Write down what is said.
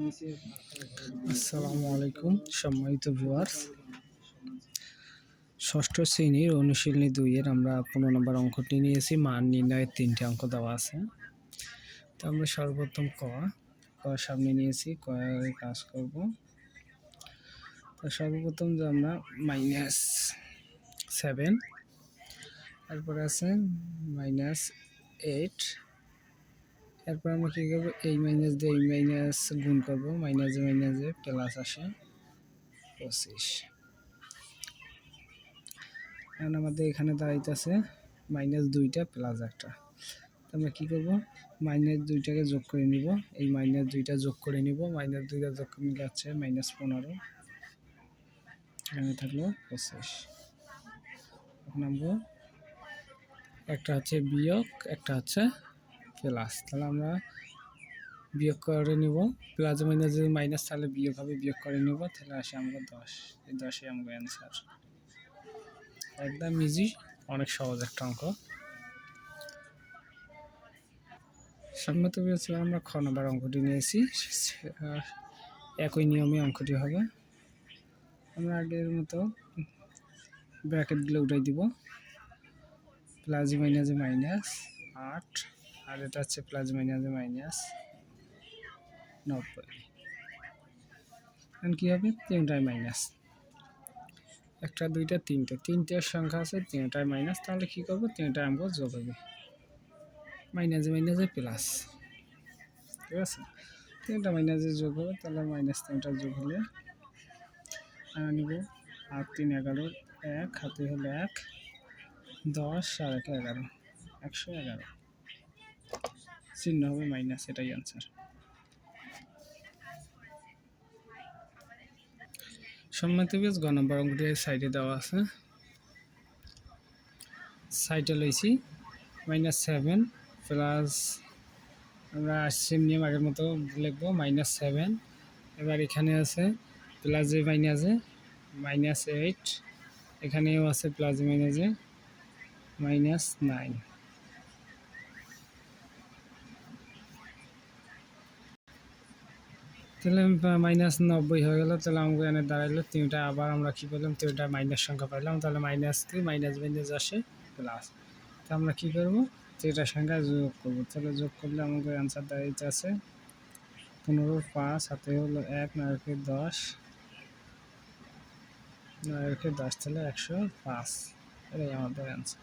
আসসালামু আলাইকুম সম্মানিত ভিউয়ার্স ষষ্ঠ শ্রেণির অনুশীলনী দুইয়ের আমরা পনেরো নম্বর অঙ্কটি নিয়েছি, মান নির্ণয়ের তিনটি অঙ্ক দেওয়া আছে। তো আমরা সর্বপ্রথম ক ক সামনে নিয়েছি, ক কাজ করব। তো সর্বপ্রথম যে আমরা মাইনাস সেভেন তারপরে আছে মাইনাস এইট এরপর আমরা কী করব? এই মাইনাস দিয়ে এই মাইনাস গুণ করব। মাইনাসে মাইনাসে প্লাস আসে পঁচিশ। এখন আমাদের এখানে দাঁড়াইতেছে মাইনাস দুইটা প্লাস একটা। আমরা কী করব? মাইনাস দুইটাকে যোগ করে নিব। এই মাইনাস দুইটা যোগ করে নিব। মাইনাস দুইটা যোগ করে নিলে হচ্ছে মাইনাস পনেরো। এখানে থাকল পঁচিশ। এখন আমরা একটা হচ্ছে বিয়োগ, একটা হচ্ছে প্লাস তাহলে আমরা বিয়োগ করে নিব। প্লাস মাইনাস যদি মাইনাস তাহলে বিয়োগ হবে, বিয়োগ করে নিব। তাহলে আসে আমরা দশ। এই দশই আমাদের অ্যান্সার একদম ইজি অনেক সহজ একটা অঙ্ক। সম্মত পেয়েছিল আমরা খ নম্বর অঙ্কটি নিয়েছি। একই নিয়মে অঙ্কটি হবে। আমরা আগের মতো ব্র্যাকেটগুলো উঠাই দিব। প্লাস মাইনাসে মাইনাস আট। আর এটা হচ্ছে প্লাস মাইনাস মাইনাস নব্বই এখন কী হবে? তিনটায় মাইনাস একটা, দুইটা, তিনটে। তিনটের সংখ্যা আছে তিনটায় মাইনাস তাহলে কী করব? তিনটায় আমরা যোগ হবে। মাইনাসে মাইনাসে প্লাস ঠিক আছে? তিনটা মাইনাসে যোগ হবে, তাহলে মাইনাস তিনটা যোগ হলে নিব। আর তিন এগারো, এক, হাতে হলে এক, দশ আর এক এগারো। একশো এগারো। চিহ্ন হবে মাইনাস এটাই আনসার সম্মতি বেশ গ নম্বর অঙ্কটি সাইডে দেওয়া আছে। সাইডে লইছি মাইনাস সেভেন প্লাস আমরা সেম নিয়ম আগের মতো লিখব মাইনাস সেভেন এবার এখানে আছে প্লাসে মাইনাসে মাইনাস এইট এখানেও আছে প্লাস মাইনাসে মাইনাস নাইন তাহলে মাইনাস নব্বই হয়ে গেল, তাহলে আমাকে এনে দাঁড়াইলো, তিনটা আবার আমরা কী করলাম, তিনটা মাইনাস সংখ্যা পাইলাম, তাহলে মাইনাস কি? মাইনাস মাইনাস আসে প্লাস তা আমরা কী করব? তিনটা সংখ্যা যোগ করব। তাহলে যোগ করলে আমাকে অ্যান্সার দাঁড়াইতে আছে পনেরো, পাঁচ হাতে হলো এক নয়কে দশ। নয়কে দশ, তাহলে একশো পাঁচ। এটাই আমাদের অ্যান্সার